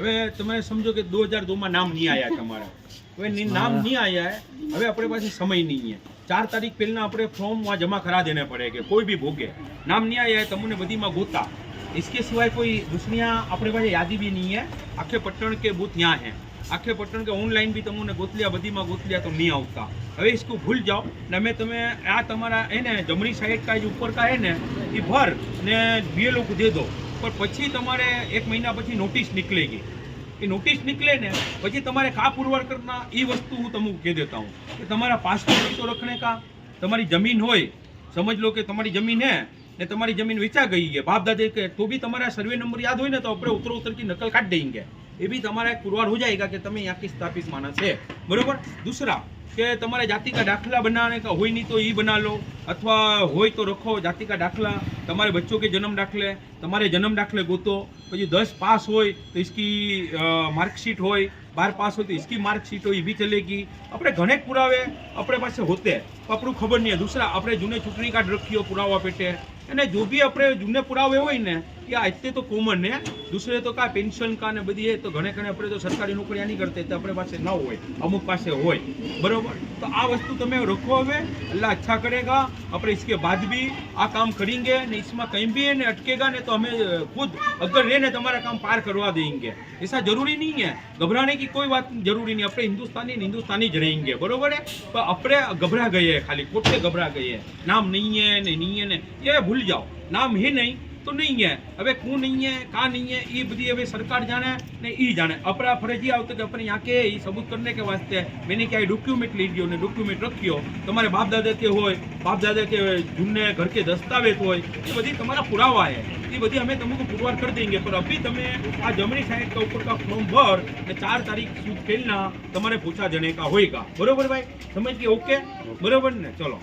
હવે તમે સમજો કે દો હજાર દોમાં નામ નહીં આવ્યા તમારા. હવે નામ નહીં આવ્યા હવે આપણી પાસે સમય નહીં ચાર તારીખ પહેલાં આપણે ફોર્મમાં જમા કરા દેને પડે કે કોઈ બી ભોગે. નામ નહીં આવ્યા તમને બધીમાં ગોતા. इसके सिवाय कोई दूसरियाँ अपने પાસે યાદી બી નહીં है આખે पटण કે बूथ यहाँ હે. આખે પટણ કે ઓનલાઈન બી તમને ગોતલ્યા બધીમાં ગોતલ્યા તો નહીં આવતા. હવે ઇસકો ભૂલ જાઓ. ને અમે તમે આ તમારા એને જમણી સાઈડ કાંઈ ઉપર હે ને એ ભર ને બે લોકો દે દો. પણ પછી તમારે એક મહિના પછી નોટિસ નીકળે ગઈ. એ નોટિસ નીકળે ને પછી તમારે કા પુરવાર કરના એ વસ્તુ હું તમને કહી દેતા હું કે તમારા પાસપોર્ટ તો રખને કા? તમારી જમીન હોય, સમજ લો કે તમારી જમીન હે ને તમારી જમીન વેચા ગઈ છે. બાપ દાદા કે તો બી તમારા સર્વે નંબર યાદ હોય ને તો આપણે ઉતરો ઉતર કી નકલ કાઢ દેંગે એ બી તમારા પુરવાર હો જાયગા કે તમે યહાં કિસ સ્થાપિત માના છે બરોબર? દૂસરા કે તમારે જાતિ કા દાખલા બનાવને કા હોય નહીં તો એ બના લો અથવા હોય તો રખો જાતિ કા દાખલા તમારે બચ્ચો કે જન્મ દાખલે તમારે જન્મ દાખલે ગોતો પછી દસ પાસ હોય તો इसकी માર્કશીટ હોય બાર પાસ હોય તો इसकी માર્કશીટ હોય એ બી ચલેગી આપણે ઘણે પુરાવે આપણે પાસે હોતે પણ આપણું ખબર નહીં દૂસરા આપણે જૂને ચૂંટણી કાર્ડ રખ્યો પુરાવા પેટે અને જો બી આપણે જૂને પુરાવે હોય ને એ આજતે તો કોમન ને દૂસરે તો કા પેન્શન કા ને બધી એ તો ઘણે ઘણે આપણે તો સરકારી નોકરી નહીં કરતા તો આપણે પાસે ના હોય અમુક પાસે હોય બરોબર તો આ વસ્તુ તમે રખો હવે અલ્લાહ अच्छा करेगा આપણે इसके बाद भी આ કામ करेंगे ને इसमें कहीं भी ने अटकेगा ने तो हमें खुद अगर रहे ने તમારા કામ પાર करवा देंगे ऐसा जरूरी नहीं है घबराने की कोई बात जरूरी नहीं આપણે हिंदुस्तानी ने हिंदुस्तानी જ रहेंगे बरोबर है पर આપણે घबरा गए हैं खाली खोटे घबरा गए हैं नाम नहीं है ने नहीं है ने ये भूल जाओ नाम है नहीं તો નહીં હે. હવે કું નહીં હે, કા નહીં હે એ બધી હવે સરકાર જાણે ને એ જાણે. આપણા ફરજી આવતો કે આપણે આંખે એ સબૂત કરીને કે વાસ્તે મેં ક્યાંય ડોક્યુમેન્ટ લઈ ગયો ને ડોક્યુમેન્ટ રખ્યો. તમારે બાપ દાદા કે હોય બાપ દાદા કે જૂને ઘર કે દસ્તાવેજ હોય, એ બધી તમારા પુરાવા હે. એ બધી અમે તમને પુરવાર કરી દેંગે પણ અભી તમે આ જમણી સાઈડ કા ઉપર કા ફોર્મ ભર ને ચાર તારીખ સુધી પહેલા તમારે પૂછા જણે કા હોય કા બરોબર ભાઈ? સમજ કે ઓકે? બરોબર ને? ચલો.